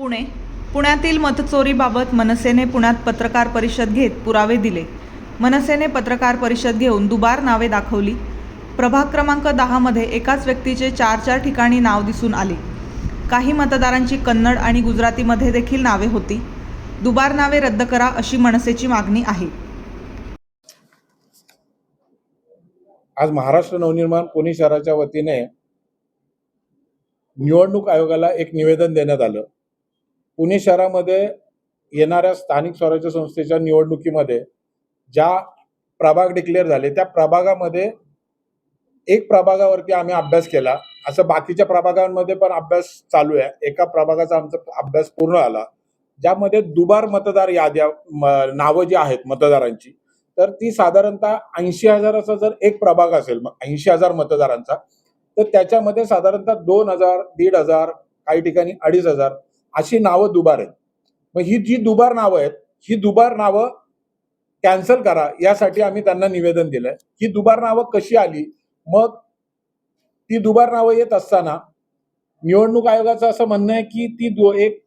पुणे. पुण्यातील मतचोरीबाबत मनसेने पुण्यात पत्रकार परिषद घेत पुरावे दिले. मनसेने पत्रकार परिषद घेऊन दुबार नावे दाखवली. प्रभाग क्रमांक दहामध्ये एकाच व्यक्तीचे चार चार ठिकाणी नाव दिसून आले. काही मतदारांची कन्नड आणि गुजरातीमध्ये देखील नावे होती. दुबार नावे रद्द करा अशी मनसेची मागणी आहे. आज महाराष्ट्र नवनिर्माण पुणे शहराच्या वतीने निवडणूक आयोगाला एक निवेदन देण्यात आलं. पुणे शहरामध्ये येणाऱ्या स्थानिक स्वराज्य संस्थेच्या निवडणुकीमध्ये ज्या प्रभाग डिक्लेअर झाले त्या प्रभागामध्ये एक प्रभागावरती आम्ही अभ्यास केला. असं बाकीच्या प्रभागांमध्ये पण अभ्यास चालू आहे. एका प्रभागाचा आमचा अभ्यास पूर्ण आला ज्यामध्ये दुबार मतदार याद्या नावं जी आहेत मतदारांची तर ती साधारणतः ऐंशी हजाराचा जर एक प्रभाग असेल ऐंशी हजार मतदारांचा तर त्याच्यामध्ये साधारणतः दोन हजार दीड हजार काही ठिकाणी अडीच हजार अशी नावं दुबार आहेत. मग ही जी दुबार नावं आहेत ही दुबार नावं कॅन्सल करा यासाठी आम्ही त्यांना निवेदन दिलंय. ही दुबार नावं कशी आली? मग ती दुबार नावं येत असताना निवडणूक आयोगाचं असं म्हणणं आहे की ती एक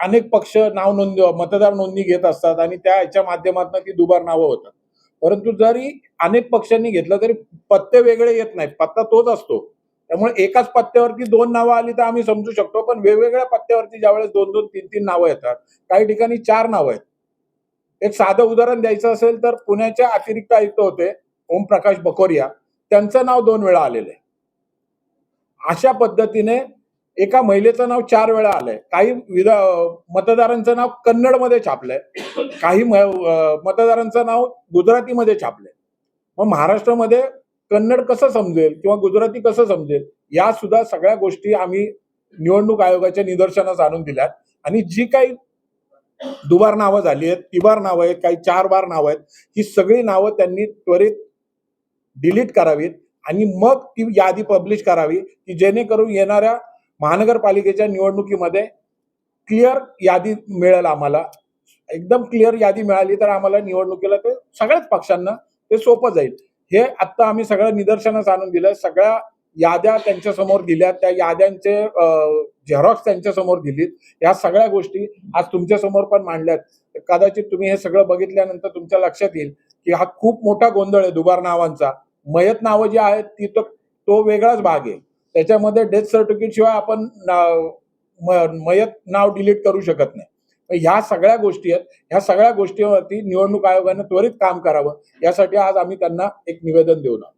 अनेक पक्ष नाव नोंद मतदार नोंदणी घेत असतात आणि त्या याच्या माध्यमातून ती दुबार नावं होतात. परंतु जरी अनेक पक्षांनी घेतलं तरी पत्ते वेगळे येत नाहीत. पत्ता तोच असतो. त्यामुळे एकाच पत्त्यावरती दोन नावं आली तर आम्ही समजू शकतो पण वेगवेगळ्या पत्त्यावरती ज्यावेळेस दोन दोन तीन तीन नावं येतात काही ठिकाणी चार नावं आहेत. एक साधं उदाहरण द्यायचं असेल तर पुण्याच्या अतिरिक्त आयुक्त होते ओमप्रकाश बकोरिया त्यांचं नाव दोन वेळा आलेलं आहे. अशा पद्धतीने एका महिलेचं नाव चार वेळा आलंय. काही विधा मतदारांचं नाव कन्नडमध्ये छापलंय. काही मतदारांचं नाव गुजरातीमध्ये छापलंय. मग महाराष्ट्रामध्ये कन्नड कसं समजेल किंवा गुजराती कसं समजेल या सुद्धा सगळ्या गोष्टी आम्ही निवडणूक आयोगाच्या निदर्शनास आणून दिल्यात. आणि जी काही दुबार नावं झाली आहेत तिबार नावं आहेत काही चार बार नावं आहेत ही सगळी नावं त्यांनी त्वरित डिलीट करावीत आणि मग ती यादी पब्लिश करावी की जेणेकरून येणाऱ्या महानगरपालिकेच्या निवडणुकीमध्ये क्लिअर यादी मिळेल आम्हाला. एकदम क्लिअर यादी मिळाली तर आम्हाला निवडणुकीला ते सगळ्याच पक्षांना ते सोपं जाईल. हे आत्ता आम्ही सगळं निदर्शनास आणून दिलं. सगळ्या याद्या त्यांच्यासमोर दिल्या. त्या याद्यांचे झेरॉक्स त्यांच्यासमोर दिलीत. या सगळ्या गोष्टी आज तुमच्यासमोर पण मांडल्यात. कदाचित तुम्ही हे सगळं बघितल्यानंतर तुमच्या लक्षात येईल की हा खूप मोठा गोंधळ आहे दुबार नावांचा. मयत नावं जी आहेत ती तो तो वेगळाच भाग आहे. त्याच्यामध्ये डेथ सर्टिफिकेट शिवाय आपण मयत नाव डिलीट करू शकत नाही. ह्या सगळ्या गोष्टी आहेत. ह्या सगळ्या गोष्टीवरती निवडणूक आयोगानं त्वरित काम करावं. यासाठी आज आम्ही त्यांना एक निवेदन देऊन आहोत